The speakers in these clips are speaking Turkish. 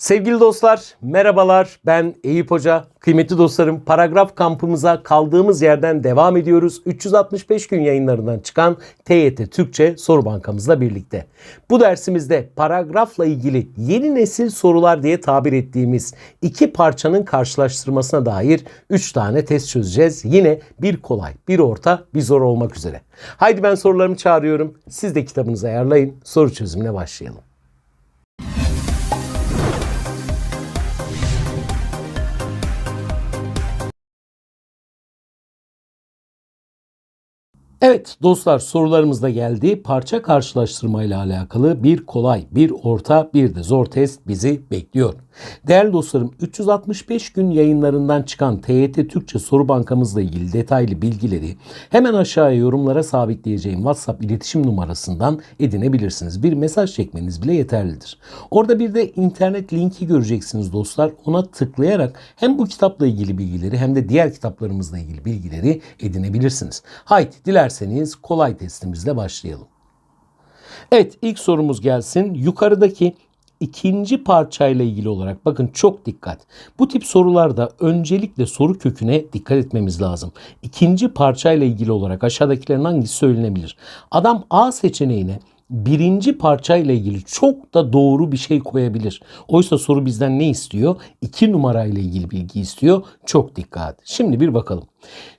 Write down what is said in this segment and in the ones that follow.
Sevgili dostlar, merhabalar. Ben Eyüp Hoca. Kıymetli dostlarım, paragraf kampımıza kaldığımız yerden devam ediyoruz. 365 gün yayınlarından çıkan TYT Türkçe soru bankamızla birlikte. Bu dersimizde paragrafla ilgili yeni nesil sorular diye tabir ettiğimiz iki parçanın karşılaştırmasına dair 3 tane test çözeceğiz. Yine bir kolay, bir orta, bir zor olmak üzere. Haydi ben sorularımı çağırıyorum. Siz de kitabınızı ayarlayın. Soru çözümüne başlayalım. Evet dostlar sorularımız da geldi. Parça karşılaştırma ile alakalı bir kolay, bir orta, bir de zor test bizi bekliyor. Değerli dostlarım 365 gün yayınlarından çıkan TYT Türkçe soru bankamızla ilgili detaylı bilgileri hemen aşağıya yorumlara sabitleyeceğim WhatsApp iletişim numarasından edinebilirsiniz. Bir mesaj çekmeniz bile yeterlidir. Orada bir de internet linki göreceksiniz dostlar. Ona tıklayarak hem bu kitapla ilgili bilgileri hem de diğer kitaplarımızla ilgili bilgileri edinebilirsiniz. Haydi dilerseniz kolay testimizle başlayalım. Evet ilk sorumuz gelsin. Yukarıdaki ikinci parçayla ilgili olarak bakın çok dikkat. Bu tip sorularda öncelikle soru köküne dikkat etmemiz lazım. İkinci parçayla ilgili olarak aşağıdakilerin hangisi söylenebilir? Adam A seçeneğine birinci parçayla ilgili çok da doğru bir şey koyabilir. Oysa soru bizden ne istiyor? İki numarayla ilgili bilgi istiyor. Çok dikkat. Şimdi bir bakalım.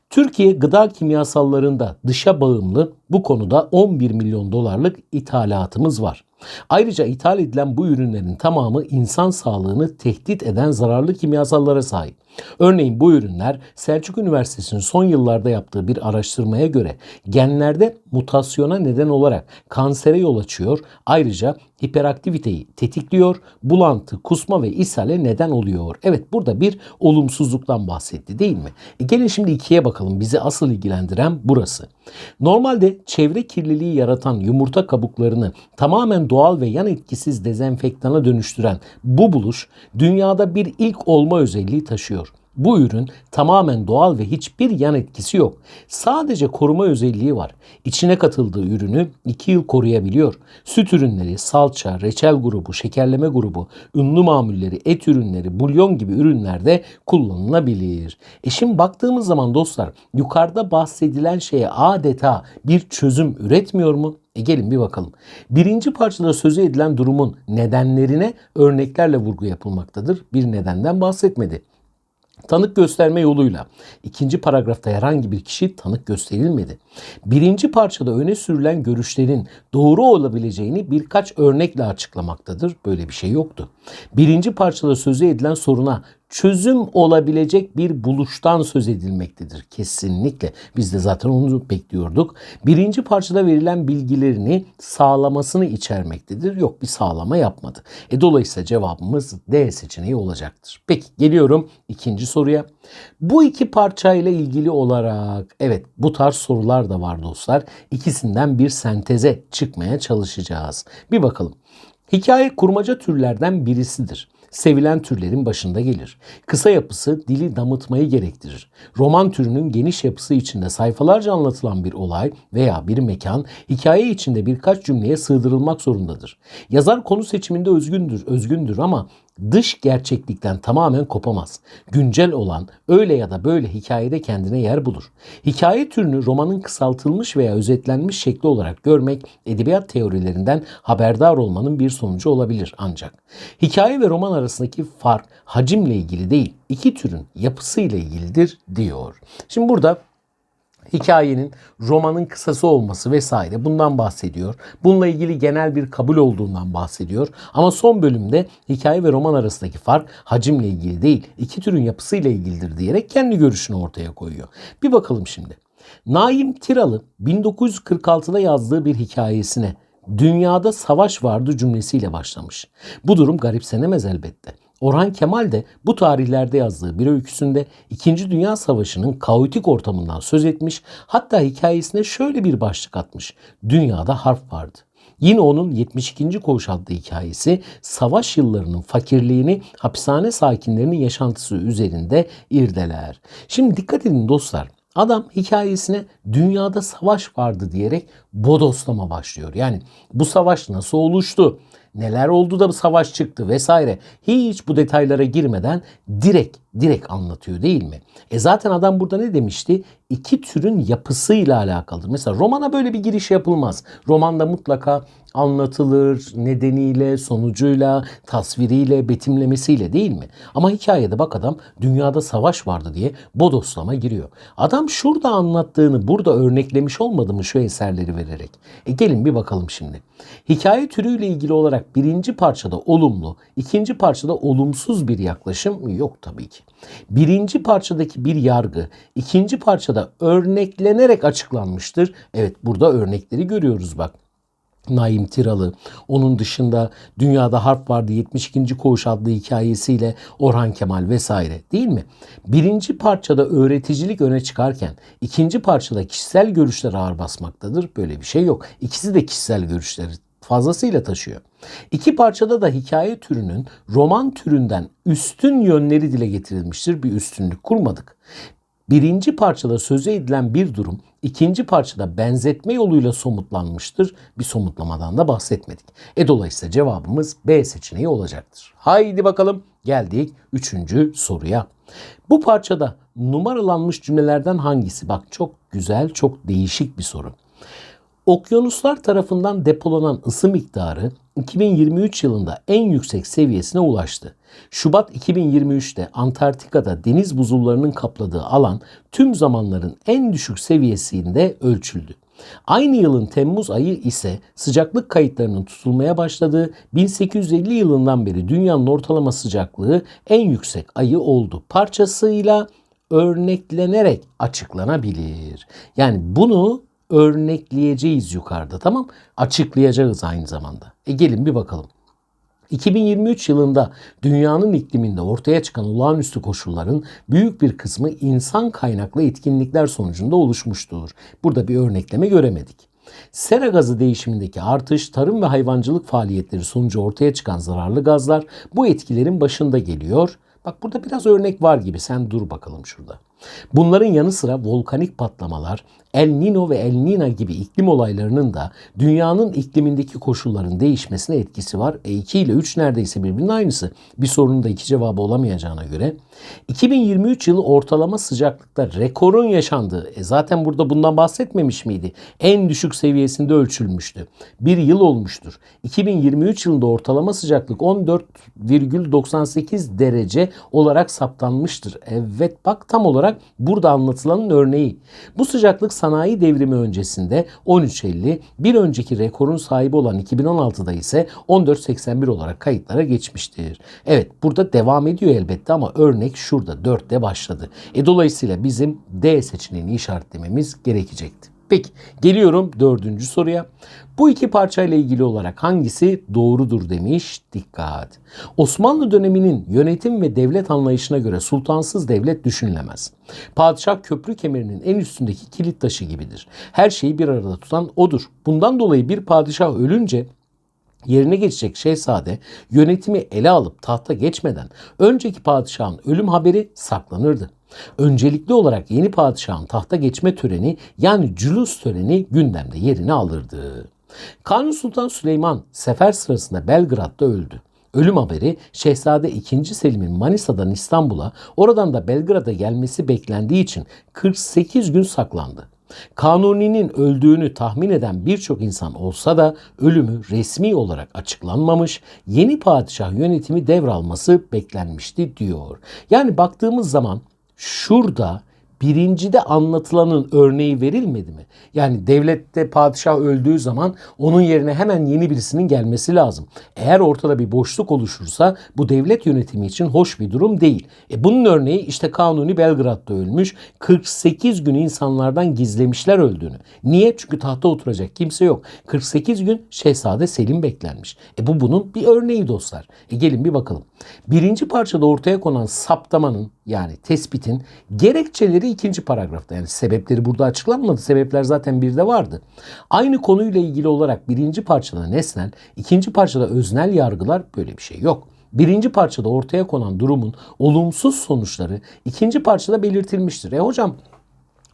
Türkiye gıda kimyasallarında dışa bağımlı bu konuda 11 milyon dolarlık ithalatımız var. Ayrıca ithal edilen bu ürünlerin tamamı insan sağlığını tehdit eden zararlı kimyasallara sahip. Örneğin bu ürünler Selçuk Üniversitesi'nin son yıllarda yaptığı bir araştırmaya göre genlerde mutasyona neden olarak kansere yol açıyor. Ayrıca hiperaktiviteyi tetikliyor, bulantı, kusma ve ishale neden oluyor. Evet burada bir olumsuzluktan bahsetti değil mi? E gelin şimdi ikiye bakalım. Bizi asıl ilgilendiren burası. Normalde çevre kirliliği yaratan yumurta kabuklarını tamamen doğal ve yan etkisiz dezenfektana dönüştüren bu buluş dünyada bir ilk olma özelliği taşıyor. Bu ürün tamamen doğal ve hiçbir yan etkisi yok. Sadece koruma özelliği var. İçine katıldığı ürünü 2 yıl koruyabiliyor. Süt ürünleri, salça, reçel grubu, şekerleme grubu, unlu mamulleri, et ürünleri, bulyon gibi ürünlerde kullanılabilir. E şimdi baktığımız zaman dostlar yukarıda bahsedilen şeye adeta bir çözüm üretmiyor mu? E gelin bir bakalım. Birinci parçada sözü edilen durumun nedenlerine örneklerle vurgu yapılmaktadır. Bir nedenden bahsetmedi. Tanık gösterme yoluyla. ikinci paragrafta herhangi bir kişi tanık gösterilmedi. Birinci parçada öne sürülen görüşlerin doğru olabileceğini birkaç örnekle açıklamaktadır. Böyle bir şey yoktu. Birinci parçada sözü edilen soruna çözüm olabilecek bir buluştan söz edilmektedir. Kesinlikle. Biz de zaten onu bekliyorduk. Birinci parçada verilen bilgilerini sağlamasını içermektedir. Yok bir sağlama yapmadı. E dolayısıyla cevabımız D seçeneği olacaktır. Peki geliyorum ikinci soruya. Bu iki parçayla ilgili olarak evet bu tarz sorular da var dostlar. İkisinden bir senteze çıkmaya çalışacağız. Bir bakalım. Hikaye kurmaca türlerden birisidir sevilen türlerin başında gelir. Kısa yapısı dili damıtmayı gerektirir. Roman türünün geniş yapısı içinde sayfalarca anlatılan bir olay veya bir mekan hikaye içinde birkaç cümleye sığdırılmak zorundadır. Yazar konu seçiminde özgündür, özgündür ama dış gerçeklikten tamamen kopamaz. Güncel olan öyle ya da böyle hikayede kendine yer bulur. Hikaye türünü romanın kısaltılmış veya özetlenmiş şekli olarak görmek edebiyat teorilerinden haberdar olmanın bir sonucu olabilir ancak. Hikaye ve roman arasındaki fark hacimle ilgili değil, iki türün yapısıyla ilgilidir diyor. Şimdi burada hikayenin romanın kısası olması vesaire bundan bahsediyor. Bununla ilgili genel bir kabul olduğundan bahsediyor. Ama son bölümde hikaye ve roman arasındaki fark hacimle ilgili değil, iki türün yapısıyla ilgilidir diyerek kendi görüşünü ortaya koyuyor. Bir bakalım şimdi. Naim Tiralı 1946'da yazdığı bir hikayesine dünyada savaş vardı cümlesiyle başlamış. Bu durum garipsenemez elbette. Orhan Kemal de bu tarihlerde yazdığı bir öyküsünde 2. Dünya Savaşı'nın kaotik ortamından söz etmiş, hatta hikayesine şöyle bir başlık atmış. Dünyada harp vardı. Yine onun 72. Koğuş adlı hikayesi savaş yıllarının fakirliğini hapishane sakinlerinin yaşantısı üzerinde irdeler. Şimdi dikkat edin dostlar. Adam hikayesine dünyada savaş vardı diyerek bodoslama başlıyor. Yani bu savaş nasıl oluştu? Neler oldu da bu savaş çıktı vesaire. Hiç bu detaylara girmeden direkt direkt anlatıyor değil mi? E zaten adam burada ne demişti? İki türün yapısıyla alakalıdır. Mesela romana böyle bir giriş yapılmaz. Romanda mutlaka anlatılır nedeniyle, sonucuyla, tasviriyle, betimlemesiyle değil mi? Ama hikayede bak adam dünyada savaş vardı diye bodoslama giriyor. Adam şurada anlattığını burada örneklemiş olmadı mı şu eserleri vererek? E gelin bir bakalım şimdi. Hikaye türüyle ilgili olarak birinci parçada olumlu, ikinci parçada olumsuz bir yaklaşım yok tabii ki. Birinci parçadaki bir yargı, ikinci parçada örneklenerek açıklanmıştır. Evet burada örnekleri görüyoruz bak. Naim Tiralı. Onun dışında Dünyada Harp Vardı 72. Koğuş adlı hikayesiyle Orhan Kemal vesaire değil mi? Birinci parçada öğreticilik öne çıkarken ikinci parçada kişisel görüşler ağır basmaktadır. Böyle bir şey yok. İkisi de kişisel görüşleri fazlasıyla taşıyor. İki parçada da hikaye türünün roman türünden üstün yönleri dile getirilmiştir. Bir üstünlük kurmadık. Birinci parçada sözü edilen bir durum ikinci parçada benzetme yoluyla somutlanmıştır. Bir somutlamadan da bahsetmedik. E dolayısıyla cevabımız B seçeneği olacaktır. Haydi bakalım geldik üçüncü soruya. Bu parçada numaralanmış cümlelerden hangisi? Bak çok güzel, çok değişik bir soru. Okyanuslar tarafından depolanan ısı miktarı 2023 yılında en yüksek seviyesine ulaştı. Şubat 2023'te Antarktika'da deniz buzullarının kapladığı alan tüm zamanların en düşük seviyesinde ölçüldü. Aynı yılın Temmuz ayı ise sıcaklık kayıtlarının tutulmaya başladığı 1850 yılından beri dünyanın ortalama sıcaklığı en yüksek ayı oldu. Parçasıyla örneklenerek açıklanabilir. Yani bunu örnekleyeceğiz yukarıda tamam açıklayacağız aynı zamanda. E gelin bir bakalım. 2023 yılında dünyanın ikliminde ortaya çıkan olağanüstü koşulların büyük bir kısmı insan kaynaklı etkinlikler sonucunda oluşmuştur. Burada bir örnekleme göremedik. Sera gazı değişimindeki artış, tarım ve hayvancılık faaliyetleri sonucu ortaya çıkan zararlı gazlar bu etkilerin başında geliyor. Bak burada biraz örnek var gibi sen dur bakalım şurada. Bunların yanı sıra volkanik patlamalar, El Nino ve El Nina gibi iklim olaylarının da dünyanın iklimindeki koşulların değişmesine etkisi var. E 2 ile 3 neredeyse birbirinin aynısı. Bir sorunun da iki cevabı olamayacağına göre. 2023 yılı ortalama sıcaklıkta rekorun yaşandığı, e zaten burada bundan bahsetmemiş miydi? En düşük seviyesinde ölçülmüştü. Bir yıl olmuştur. 2023 yılında ortalama sıcaklık 14,98 derece olarak saptanmıştır. Evet bak tam olarak burada anlatılanın örneği. Bu sıcaklık sanayi devrimi öncesinde 13.50, bir önceki rekorun sahibi olan 2016'da ise 14.81 olarak kayıtlara geçmiştir. Evet burada devam ediyor elbette ama örnek şurada 4'te başladı. E dolayısıyla bizim D seçeneğini işaretlememiz gerekecekti. Peki geliyorum dördüncü soruya. Bu iki parçayla ilgili olarak hangisi doğrudur demiş. Dikkat. Osmanlı döneminin yönetim ve devlet anlayışına göre sultansız devlet düşünülemez. Padişah köprü kemerinin en üstündeki kilit taşı gibidir. Her şeyi bir arada tutan odur. Bundan dolayı bir padişah ölünce yerine geçecek şehzade yönetimi ele alıp tahta geçmeden önceki padişahın ölüm haberi saklanırdı. Öncelikli olarak yeni padişahın tahta geçme töreni yani cülus töreni gündemde yerini alırdı. Kanuni Sultan Süleyman sefer sırasında Belgrad'da öldü. Ölüm haberi Şehzade II. Selim'in Manisa'dan İstanbul'a, oradan da Belgrad'a gelmesi beklendiği için 48 gün saklandı. Kanuni'nin öldüğünü tahmin eden birçok insan olsa da ölümü resmi olarak açıklanmamış, yeni padişah yönetimi devralması beklenmişti diyor. Yani baktığımız zaman şurada birincide anlatılanın örneği verilmedi mi? Yani devlette padişah öldüğü zaman onun yerine hemen yeni birisinin gelmesi lazım. Eğer ortada bir boşluk oluşursa bu devlet yönetimi için hoş bir durum değil. E bunun örneği işte Kanuni Belgrad'da ölmüş. 48 gün insanlardan gizlemişler öldüğünü. Niye? Çünkü tahta oturacak kimse yok. 48 gün Şehzade Selim beklenmiş. E bu bunun bir örneği dostlar. E gelin bir bakalım. Birinci parçada ortaya konan saptamanın yani tespitin gerekçeleri ikinci paragrafta. Yani sebepleri burada açıklanmadı. Sebepler zaten bir de vardı. Aynı konuyla ilgili olarak birinci parçada nesnel, ikinci parçada öznel yargılar böyle bir şey yok. Birinci parçada ortaya konan durumun olumsuz sonuçları ikinci parçada belirtilmiştir. E hocam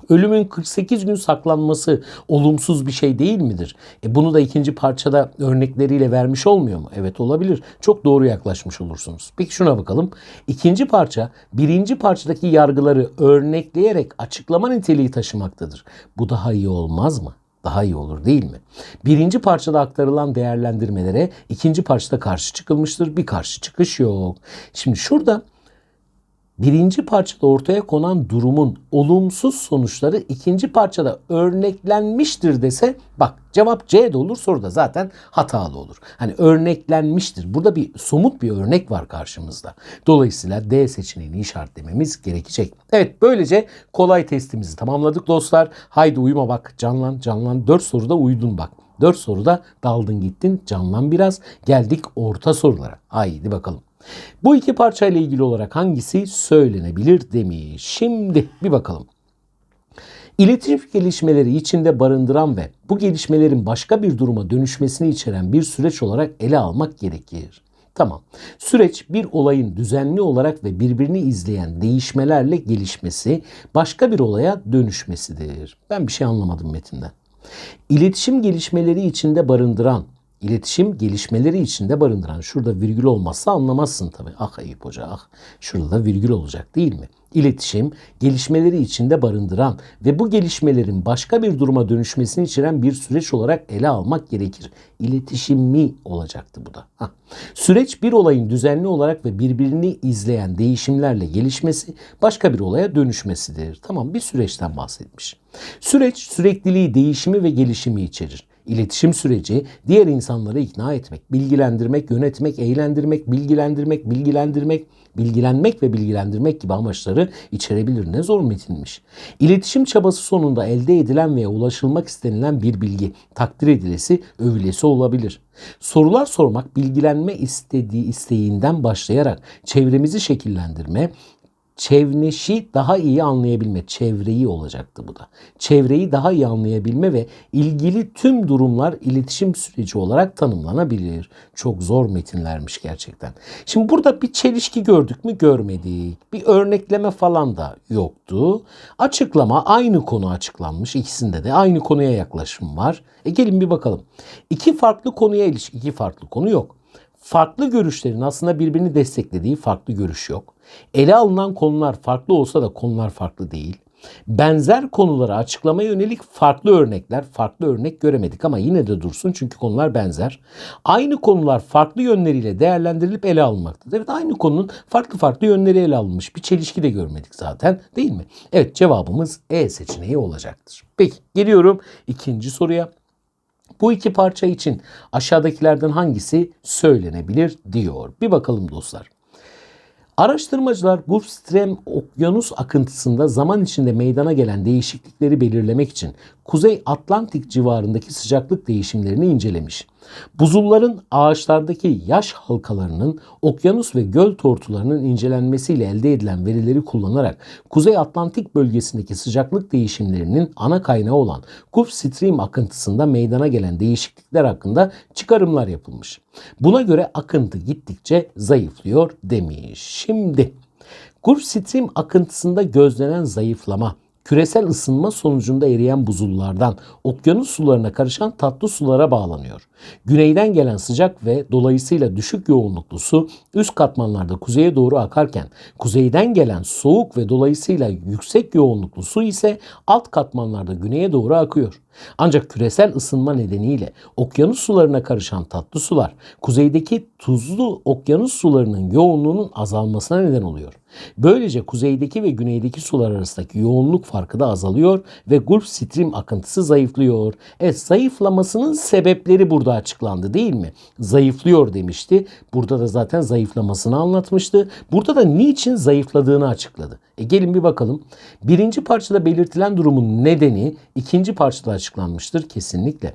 Ölümün 48 gün saklanması olumsuz bir şey değil midir? E bunu da ikinci parçada örnekleriyle vermiş olmuyor mu? Evet olabilir. Çok doğru yaklaşmış olursunuz. Peki şuna bakalım. İkinci parça birinci parçadaki yargıları örnekleyerek açıklama niteliği taşımaktadır. Bu daha iyi olmaz mı? daha iyi olur değil mi? Birinci parçada aktarılan değerlendirmelere ikinci parçada karşı çıkılmıştır. Bir karşı çıkış yok. Şimdi şurada birinci parçada ortaya konan durumun olumsuz sonuçları ikinci parçada örneklenmiştir dese bak cevap C de olur soruda zaten hatalı olur. Hani örneklenmiştir. Burada bir somut bir örnek var karşımızda. Dolayısıyla D seçeneğini işaretlememiz gerekecek. Evet böylece kolay testimizi tamamladık dostlar. Haydi uyuma bak canlan canlan. 4 soruda uyudun bak. 4 soruda daldın gittin canlan biraz. Geldik orta sorulara. Haydi bakalım. Bu iki parçayla ilgili olarak hangisi söylenebilir demiş. Şimdi bir bakalım. İletişim gelişmeleri içinde barındıran ve bu gelişmelerin başka bir duruma dönüşmesini içeren bir süreç olarak ele almak gerekir. Tamam. Süreç bir olayın düzenli olarak ve birbirini izleyen değişmelerle gelişmesi, başka bir olaya dönüşmesidir. Ben bir şey anlamadım metinden. İletişim gelişmeleri içinde barındıran İletişim gelişmeleri içinde barındıran. Şurada virgül olmazsa anlamazsın tabii. Ah Eyüp Hoca ah. Şurada da virgül olacak değil mi? İletişim gelişmeleri içinde barındıran ve bu gelişmelerin başka bir duruma dönüşmesini içeren bir süreç olarak ele almak gerekir. İletişim mi olacaktı bu da? Hah. Süreç bir olayın düzenli olarak ve birbirini izleyen değişimlerle gelişmesi başka bir olaya dönüşmesidir. Tamam bir süreçten bahsetmiş. Süreç sürekliliği, değişimi ve gelişimi içerir. İletişim süreci diğer insanları ikna etmek, bilgilendirmek, yönetmek, eğlendirmek, bilgilendirmek, bilgilendirmek, bilgilenmek ve bilgilendirmek gibi amaçları içerebilir. Ne zor metinmiş. İletişim çabası sonunda elde edilen veya ulaşılmak istenilen bir bilgi takdir edilesi, övülesi olabilir. Sorular sormak bilgilenme istediği isteğinden başlayarak çevremizi şekillendirme, çevneşi daha iyi anlayabilme, çevreyi olacaktı bu da. Çevreyi daha iyi anlayabilme ve ilgili tüm durumlar iletişim süreci olarak tanımlanabilir. Çok zor metinlermiş gerçekten. Şimdi burada bir çelişki gördük mü? Görmedik. Bir örnekleme falan da yoktu. Açıklama aynı konu açıklanmış. İkisinde de aynı konuya yaklaşım var. E gelin bir bakalım. İki farklı konuya ilişkin iki farklı konu yok farklı görüşlerin aslında birbirini desteklediği farklı görüş yok. Ele alınan konular farklı olsa da konular farklı değil. Benzer konuları açıklamaya yönelik farklı örnekler, farklı örnek göremedik ama yine de dursun çünkü konular benzer. Aynı konular farklı yönleriyle değerlendirilip ele alınmaktadır. Evet aynı konunun farklı farklı yönleri ele alınmış. Bir çelişki de görmedik zaten değil mi? Evet cevabımız E seçeneği olacaktır. Peki geliyorum ikinci soruya. Bu iki parça için aşağıdakilerden hangisi söylenebilir diyor. Bir bakalım dostlar. Araştırmacılar Gulf Stream okyanus akıntısında zaman içinde meydana gelen değişiklikleri belirlemek için Kuzey Atlantik civarındaki sıcaklık değişimlerini incelemiş. Buzulların ağaçlardaki yaş halkalarının okyanus ve göl tortularının incelenmesiyle elde edilen verileri kullanarak Kuzey Atlantik bölgesindeki sıcaklık değişimlerinin ana kaynağı olan Gulf Stream akıntısında meydana gelen değişiklikler hakkında çıkarımlar yapılmış. Buna göre akıntı gittikçe zayıflıyor demiş. Şimdi Gulf Stream akıntısında gözlenen zayıflama küresel ısınma sonucunda eriyen buzullardan okyanus sularına karışan tatlı sulara bağlanıyor. Güneyden gelen sıcak ve dolayısıyla düşük yoğunluklu su üst katmanlarda kuzeye doğru akarken kuzeyden gelen soğuk ve dolayısıyla yüksek yoğunluklu su ise alt katmanlarda güneye doğru akıyor. Ancak küresel ısınma nedeniyle okyanus sularına karışan tatlı sular kuzeydeki tuzlu okyanus sularının yoğunluğunun azalmasına neden oluyor. Böylece kuzeydeki ve güneydeki sular arasındaki yoğunluk farkı da azalıyor ve Gulf Stream akıntısı zayıflıyor. E zayıflamasının sebepleri burada açıklandı değil mi? Zayıflıyor demişti. Burada da zaten zayıflamasını anlatmıştı. Burada da niçin zayıfladığını açıkladı. E gelin bir bakalım. Birinci parçada belirtilen durumun nedeni ikinci parçada açıklanmıştır kesinlikle.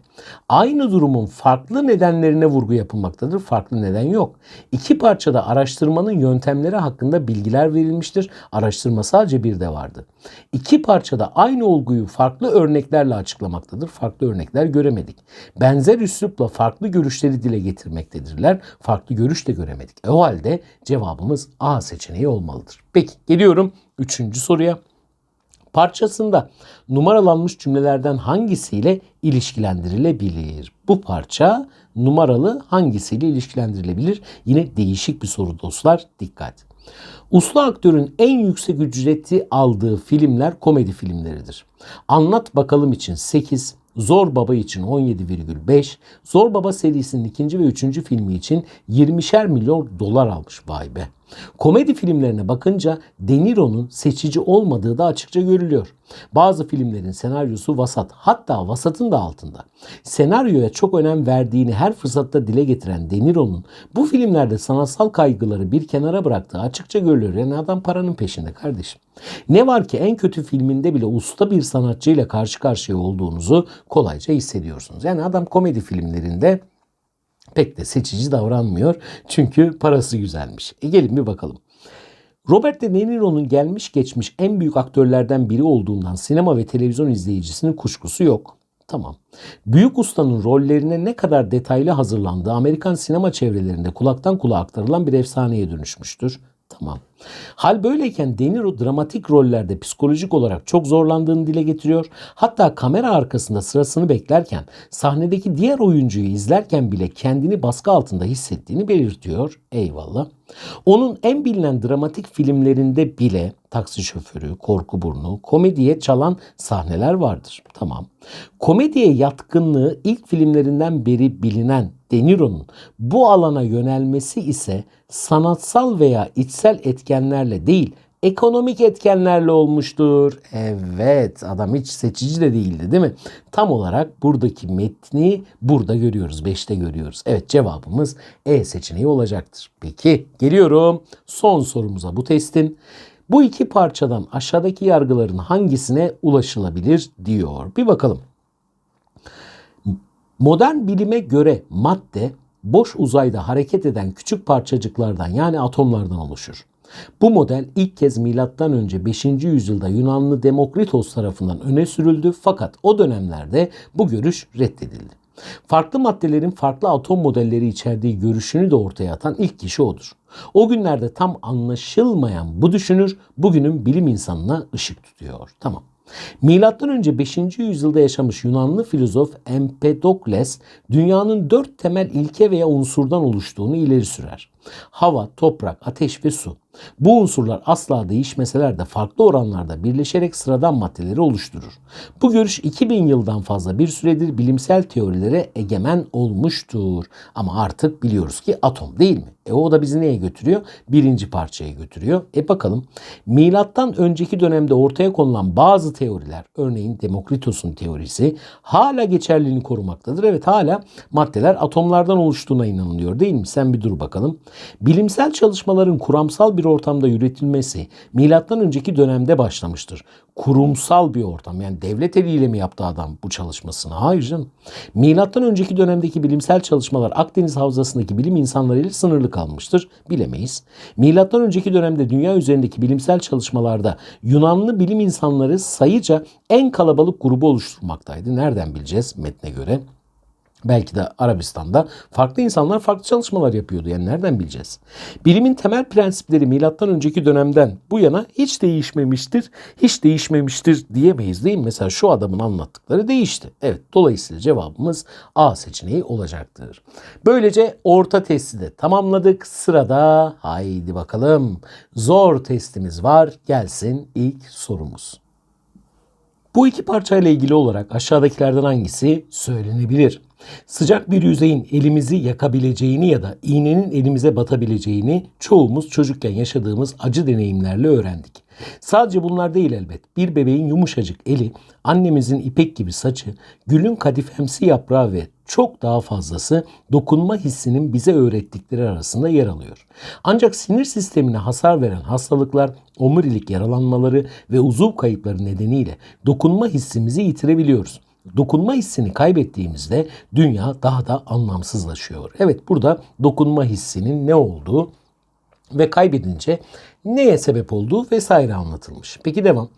Aynı durumun farklı nedenlerine vurgu yapılmaktadır. Farklı neden yok. İki parçada araştırmanın yöntemleri hakkında bilgiler verilmiştir. Araştırma sadece bir de vardı. İki parçada aynı olguyu farklı örneklerle açıklamaktadır. Farklı örnekler göremedik. Benzer üslupla farklı görüşleri dile getirmektedirler. Farklı görüş de göremedik. E o halde cevabımız A seçeneği olmalıdır. Peki geliyorum üçüncü soruya. parçasında numaralanmış cümlelerden hangisiyle ilişkilendirilebilir? Bu parça numaralı hangisiyle ilişkilendirilebilir? Yine değişik bir soru dostlar. Dikkat. Uslu aktörün en yüksek ücreti aldığı filmler komedi filmleridir. Anlat Bakalım için 8, Zor Baba için 17,5, Zor Baba serisinin ikinci ve üçüncü filmi için 20'şer milyon dolar almış vay be. Komedi filmlerine bakınca De Niro'nun seçici olmadığı da açıkça görülüyor. Bazı filmlerin senaryosu vasat, hatta vasatın da altında. Senaryoya çok önem verdiğini her fırsatta dile getiren De Niro'nun bu filmlerde sanatsal kaygıları bir kenara bıraktığı açıkça görülüyor. Yani adam paranın peşinde kardeşim. Ne var ki en kötü filminde bile usta bir sanatçıyla karşı karşıya olduğunuzu kolayca hissediyorsunuz. Yani adam komedi filmlerinde pek de seçici davranmıyor. Çünkü parası güzelmiş. E gelin bir bakalım. Robert De Niro'nun gelmiş geçmiş en büyük aktörlerden biri olduğundan sinema ve televizyon izleyicisinin kuşkusu yok. Tamam. Büyük ustanın rollerine ne kadar detaylı hazırlandığı Amerikan sinema çevrelerinde kulaktan kulağa aktarılan bir efsaneye dönüşmüştür. Tamam. Hal böyleyken De Niro dramatik rollerde psikolojik olarak çok zorlandığını dile getiriyor. Hatta kamera arkasında sırasını beklerken sahnedeki diğer oyuncuyu izlerken bile kendini baskı altında hissettiğini belirtiyor. Eyvallah. Onun en bilinen dramatik filmlerinde bile taksi şoförü, korku burnu, komediye çalan sahneler vardır. Tamam. Komediye yatkınlığı ilk filmlerinden beri bilinen De Niro'nun bu alana yönelmesi ise sanatsal veya içsel etkenlerle değil, ekonomik etkenlerle olmuştur. Evet adam hiç seçici de değildi değil mi? Tam olarak buradaki metni burada görüyoruz. 5'te görüyoruz. Evet cevabımız E seçeneği olacaktır. Peki geliyorum son sorumuza bu testin. Bu iki parçadan aşağıdaki yargıların hangisine ulaşılabilir diyor. Bir bakalım. Modern bilime göre madde boş uzayda hareket eden küçük parçacıklardan yani atomlardan oluşur. Bu model ilk kez önce 5. yüzyılda Yunanlı Demokritos tarafından öne sürüldü fakat o dönemlerde bu görüş reddedildi. Farklı maddelerin farklı atom modelleri içerdiği görüşünü de ortaya atan ilk kişi odur. O günlerde tam anlaşılmayan bu düşünür bugünün bilim insanına ışık tutuyor. Tamam. Milattan önce 5. yüzyılda yaşamış Yunanlı filozof Empedokles dünyanın dört temel ilke veya unsurdan oluştuğunu ileri sürer. Hava, toprak, ateş ve su. Bu unsurlar asla değişmeseler de farklı oranlarda birleşerek sıradan maddeleri oluşturur. Bu görüş 2000 yıldan fazla bir süredir bilimsel teorilere egemen olmuştur. Ama artık biliyoruz ki atom değil mi? E o da bizi neye götürüyor? Birinci parçaya götürüyor. E bakalım milattan önceki dönemde ortaya konulan bazı teoriler örneğin Demokritos'un teorisi hala geçerliliğini korumaktadır. Evet hala maddeler atomlardan oluştuğuna inanılıyor değil mi? Sen bir dur bakalım. Bilimsel çalışmaların kuramsal bir ortamda üretilmesi önceki dönemde başlamıştır. Kurumsal bir ortam yani devlet eliyle mi yaptı adam bu çalışmasını? Hayır canım. Önceki dönemdeki bilimsel çalışmalar Akdeniz Havzası'ndaki bilim insanlarıyla sınırlı kalmıştır. Bilemeyiz. Önceki dönemde dünya üzerindeki bilimsel çalışmalarda Yunanlı bilim insanları sayıca en kalabalık grubu oluşturmaktaydı. Nereden bileceğiz metne göre? Belki de Arabistan'da farklı insanlar farklı çalışmalar yapıyordu. Yani nereden bileceğiz? Bilimin temel prensipleri milattan önceki dönemden bu yana hiç değişmemiştir. Hiç değişmemiştir diyemeyiz değil mi? Mesela şu adamın anlattıkları değişti. Evet dolayısıyla cevabımız A seçeneği olacaktır. Böylece orta testi de tamamladık. Sırada haydi bakalım zor testimiz var. Gelsin ilk sorumuz. Bu iki parçayla ilgili olarak aşağıdakilerden hangisi söylenebilir? Sıcak bir yüzeyin elimizi yakabileceğini ya da iğnenin elimize batabileceğini çoğumuz çocukken yaşadığımız acı deneyimlerle öğrendik. Sadece bunlar değil elbet. Bir bebeğin yumuşacık eli, annemizin ipek gibi saçı, gülün kadifemsi yaprağı ve çok daha fazlası dokunma hissinin bize öğrettikleri arasında yer alıyor. Ancak sinir sistemine hasar veren hastalıklar, omurilik yaralanmaları ve uzuv kayıpları nedeniyle dokunma hissimizi yitirebiliyoruz. Dokunma hissini kaybettiğimizde dünya daha da anlamsızlaşıyor. Evet burada dokunma hissinin ne olduğu ve kaybedince neye sebep olduğu vesaire anlatılmış. Peki devam.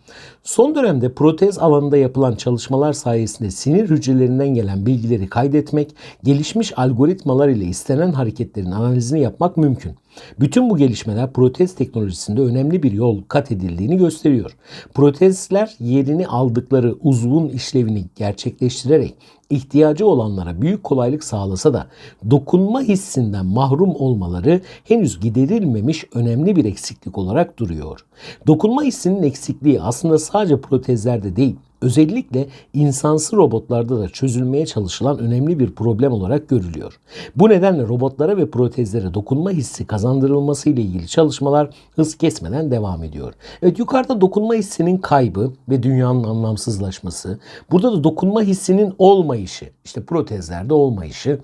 Son dönemde protez alanında yapılan çalışmalar sayesinde sinir hücrelerinden gelen bilgileri kaydetmek, gelişmiş algoritmalar ile istenen hareketlerin analizini yapmak mümkün. Bütün bu gelişmeler protez teknolojisinde önemli bir yol kat edildiğini gösteriyor. Protezler yerini aldıkları uzvun işlevini gerçekleştirerek ihtiyacı olanlara büyük kolaylık sağlasa da dokunma hissinden mahrum olmaları henüz giderilmemiş önemli bir eksiklik olarak duruyor. Dokunma hissinin eksikliği aslında sadece protezlerde değil, özellikle insansı robotlarda da çözülmeye çalışılan önemli bir problem olarak görülüyor. Bu nedenle robotlara ve protezlere dokunma hissi kazandırılması ile ilgili çalışmalar hız kesmeden devam ediyor. Evet yukarıda dokunma hissinin kaybı ve dünyanın anlamsızlaşması, burada da dokunma hissinin olmayışı, işte protezlerde olmayışı,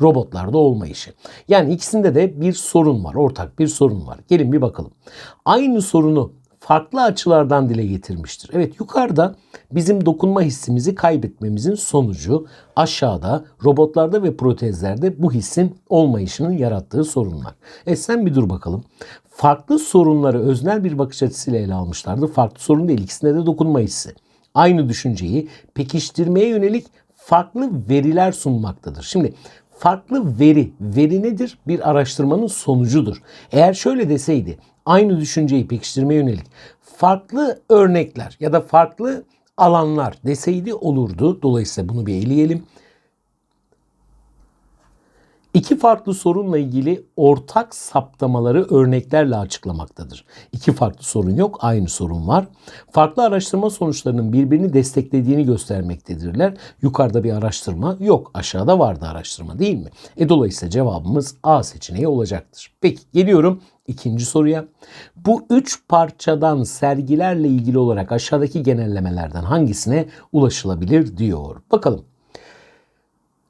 robotlarda olmayışı. Yani ikisinde de bir sorun var, ortak bir sorun var. Gelin bir bakalım. Aynı sorunu farklı açılardan dile getirmiştir. Evet yukarıda bizim dokunma hissimizi kaybetmemizin sonucu aşağıda robotlarda ve protezlerde bu hissin olmayışının yarattığı sorunlar. E sen bir dur bakalım. Farklı sorunları öznel bir bakış açısıyla ele almışlardı. Farklı sorun değil ikisinde de dokunma hissi. Aynı düşünceyi pekiştirmeye yönelik farklı veriler sunmaktadır. Şimdi farklı veri, veri nedir? Bir araştırmanın sonucudur. Eğer şöyle deseydi aynı düşünceyi pekiştirmeye yönelik farklı örnekler ya da farklı alanlar deseydi olurdu. Dolayısıyla bunu bir eleyelim. İki farklı sorunla ilgili ortak saptamaları örneklerle açıklamaktadır. İki farklı sorun yok, aynı sorun var. Farklı araştırma sonuçlarının birbirini desteklediğini göstermektedirler. Yukarıda bir araştırma yok, aşağıda vardı araştırma değil mi? E dolayısıyla cevabımız A seçeneği olacaktır. Peki geliyorum ikinci soruya. Bu üç parçadan sergilerle ilgili olarak aşağıdaki genellemelerden hangisine ulaşılabilir diyor. Bakalım.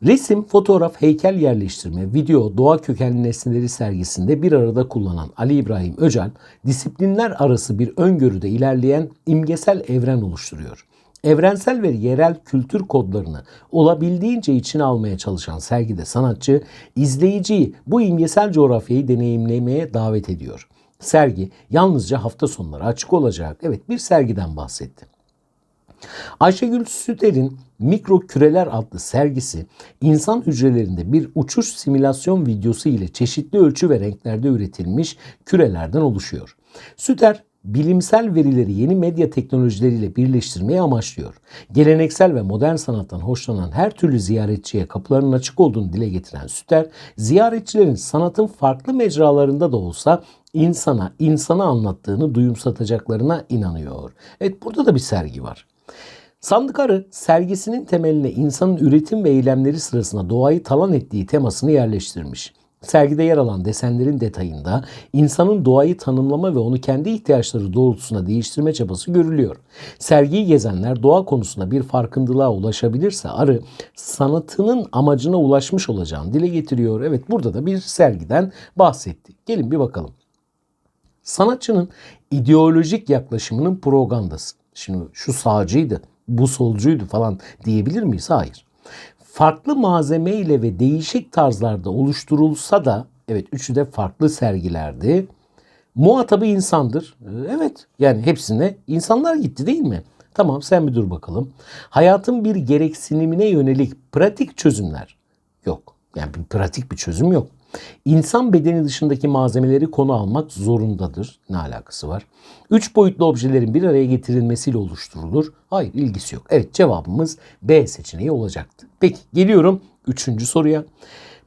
Resim, fotoğraf, heykel yerleştirme, video, doğa kökenli nesneleri sergisinde bir arada kullanan Ali İbrahim Öcal, disiplinler arası bir öngörüde ilerleyen imgesel evren oluşturuyor. Evrensel ve yerel kültür kodlarını olabildiğince içine almaya çalışan sergide sanatçı, izleyiciyi bu imgesel coğrafyayı deneyimlemeye davet ediyor. Sergi yalnızca hafta sonları açık olacak. Evet bir sergiden bahsetti. Ayşegül Süter'in Mikro Küreler adlı sergisi insan hücrelerinde bir uçuş simülasyon videosu ile çeşitli ölçü ve renklerde üretilmiş kürelerden oluşuyor. Süter bilimsel verileri yeni medya teknolojileriyle birleştirmeyi amaçlıyor. Geleneksel ve modern sanattan hoşlanan her türlü ziyaretçiye kapılarının açık olduğunu dile getiren Süter, ziyaretçilerin sanatın farklı mecralarında da olsa insana, insanı anlattığını duyumsatacaklarına inanıyor. Evet burada da bir sergi var. Sandık Arı sergisinin temeline insanın üretim ve eylemleri sırasında doğayı talan ettiği temasını yerleştirmiş. Sergide yer alan desenlerin detayında insanın doğayı tanımlama ve onu kendi ihtiyaçları doğrultusunda değiştirme çabası görülüyor. Sergiyi gezenler doğa konusunda bir farkındalığa ulaşabilirse arı sanatının amacına ulaşmış olacağını dile getiriyor. Evet burada da bir sergiden bahsettik. Gelin bir bakalım. Sanatçının ideolojik yaklaşımının propagandası. Şimdi şu sağcıydı, bu solcuydu falan diyebilir miyiz? Hayır. Farklı malzeme ve değişik tarzlarda oluşturulsa da evet üçü de farklı sergilerdi. Muhatabı insandır. Evet yani hepsine insanlar gitti değil mi? Tamam sen bir dur bakalım. Hayatın bir gereksinimine yönelik pratik çözümler yok. Yani bir pratik bir çözüm yok. İnsan bedeni dışındaki malzemeleri konu almak zorundadır. Ne alakası var? Üç boyutlu objelerin bir araya getirilmesiyle oluşturulur. Hayır ilgisi yok. Evet cevabımız B seçeneği olacaktı. Peki geliyorum üçüncü soruya.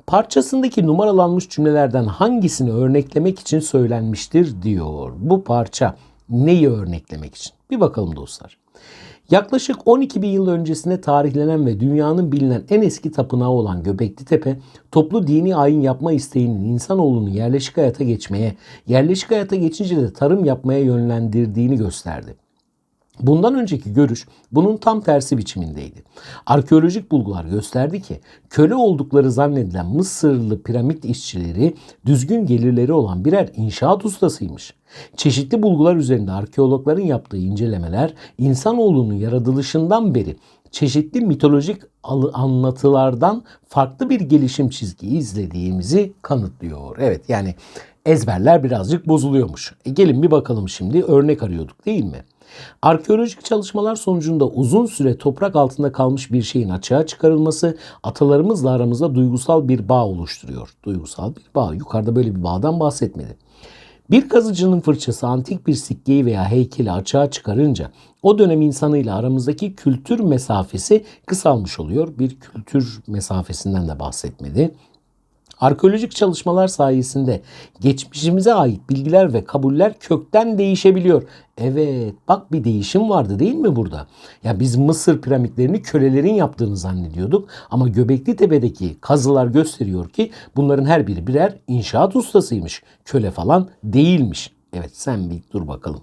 Parçasındaki numaralanmış cümlelerden hangisini örneklemek için söylenmiştir diyor. Bu parça neyi örneklemek için? Bir bakalım dostlar. Yaklaşık 12 bin yıl öncesine tarihlenen ve dünyanın bilinen en eski tapınağı olan Göbekli Tepe, toplu dini ayin yapma isteğinin insanoğlunu yerleşik hayata geçmeye, yerleşik hayata geçince de tarım yapmaya yönlendirdiğini gösterdi. Bundan önceki görüş bunun tam tersi biçimindeydi. Arkeolojik bulgular gösterdi ki köle oldukları zannedilen Mısırlı piramit işçileri düzgün gelirleri olan birer inşaat ustasıymış. Çeşitli bulgular üzerinde arkeologların yaptığı incelemeler insanoğlunun yaratılışından beri çeşitli mitolojik anlatılardan farklı bir gelişim çizgiyi izlediğimizi kanıtlıyor. Evet yani ezberler birazcık bozuluyormuş. E gelin bir bakalım şimdi örnek arıyorduk değil mi? Arkeolojik çalışmalar sonucunda uzun süre toprak altında kalmış bir şeyin açığa çıkarılması atalarımızla aramızda duygusal bir bağ oluşturuyor. Duygusal bir bağ. Yukarıda böyle bir bağdan bahsetmedi. Bir kazıcının fırçası antik bir sikkeyi veya heykeli açığa çıkarınca o dönem insanıyla aramızdaki kültür mesafesi kısalmış oluyor. Bir kültür mesafesinden de bahsetmedi. Arkeolojik çalışmalar sayesinde geçmişimize ait bilgiler ve kabuller kökten değişebiliyor. Evet bak bir değişim vardı değil mi burada? Ya biz Mısır piramitlerini kölelerin yaptığını zannediyorduk ama Göbekli Tepe'deki kazılar gösteriyor ki bunların her biri birer inşaat ustasıymış. Köle falan değilmiş. Evet sen bir dur bakalım.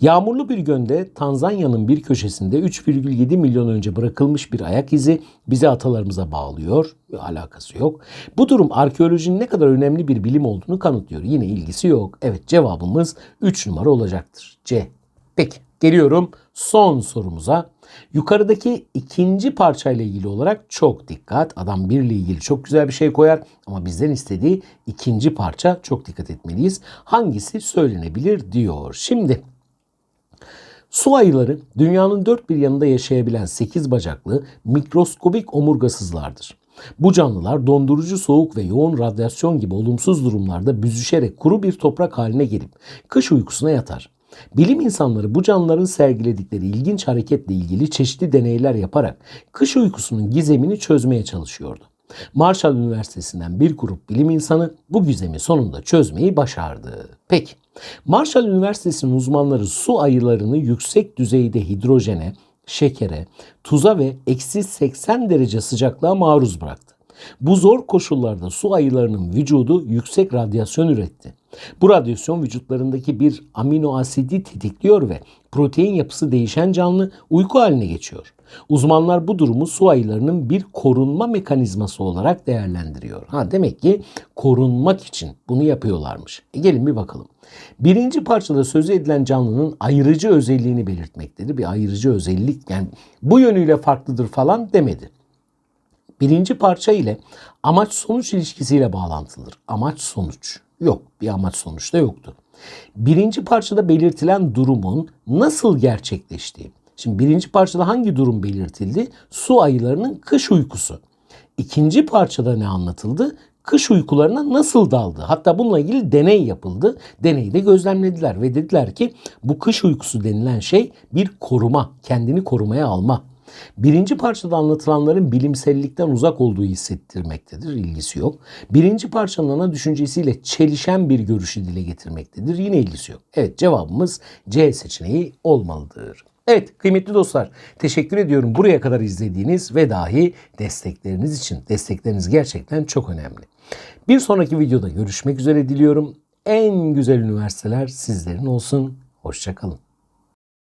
Yağmurlu bir gönde Tanzanya'nın bir köşesinde 3,7 milyon önce bırakılmış bir ayak izi bizi atalarımıza bağlıyor. Bir alakası yok. Bu durum arkeolojinin ne kadar önemli bir bilim olduğunu kanıtlıyor. Yine ilgisi yok. Evet cevabımız 3 numara olacaktır. C. Peki geliyorum son sorumuza. Yukarıdaki ikinci parçayla ilgili olarak çok dikkat. Adam birle ilgili çok güzel bir şey koyar ama bizden istediği ikinci parça çok dikkat etmeliyiz. Hangisi söylenebilir diyor. Şimdi Su ayıları dünyanın dört bir yanında yaşayabilen 8 bacaklı mikroskobik omurgasızlardır. Bu canlılar dondurucu soğuk ve yoğun radyasyon gibi olumsuz durumlarda büzüşerek kuru bir toprak haline gelip kış uykusuna yatar. Bilim insanları bu canlıların sergiledikleri ilginç hareketle ilgili çeşitli deneyler yaparak kış uykusunun gizemini çözmeye çalışıyordu. Marshall Üniversitesi'nden bir grup bilim insanı bu gizemi sonunda çözmeyi başardı. Peki, Marshall Üniversitesi'nin uzmanları su ayılarını yüksek düzeyde hidrojene, şekere, tuza ve eksi 80 derece sıcaklığa maruz bıraktı. Bu zor koşullarda su ayılarının vücudu yüksek radyasyon üretti. Bu radyasyon vücutlarındaki bir amino asidi tetikliyor ve protein yapısı değişen canlı uyku haline geçiyor. Uzmanlar bu durumu su ayılarının bir korunma mekanizması olarak değerlendiriyor. Ha demek ki korunmak için bunu yapıyorlarmış. E gelin bir bakalım. Birinci parçada sözü edilen canlının ayırıcı özelliğini belirtmektedir. Bir ayırıcı özellik yani bu yönüyle farklıdır falan demedi birinci parça ile amaç sonuç ilişkisiyle bağlantılıdır. Amaç sonuç yok. Bir amaç sonuç da yoktu. Birinci parçada belirtilen durumun nasıl gerçekleştiği. Şimdi birinci parçada hangi durum belirtildi? Su ayılarının kış uykusu. İkinci parçada ne anlatıldı? Kış uykularına nasıl daldı? Hatta bununla ilgili deney yapıldı. Deneyi de gözlemlediler ve dediler ki bu kış uykusu denilen şey bir koruma, kendini korumaya alma. Birinci parçada anlatılanların bilimsellikten uzak olduğu hissettirmektedir. ilgisi yok. Birinci parçanın ana düşüncesiyle çelişen bir görüşü dile getirmektedir. Yine ilgisi yok. Evet cevabımız C seçeneği olmalıdır. Evet kıymetli dostlar teşekkür ediyorum buraya kadar izlediğiniz ve dahi destekleriniz için. Destekleriniz gerçekten çok önemli. Bir sonraki videoda görüşmek üzere diliyorum. En güzel üniversiteler sizlerin olsun. Hoşçakalın.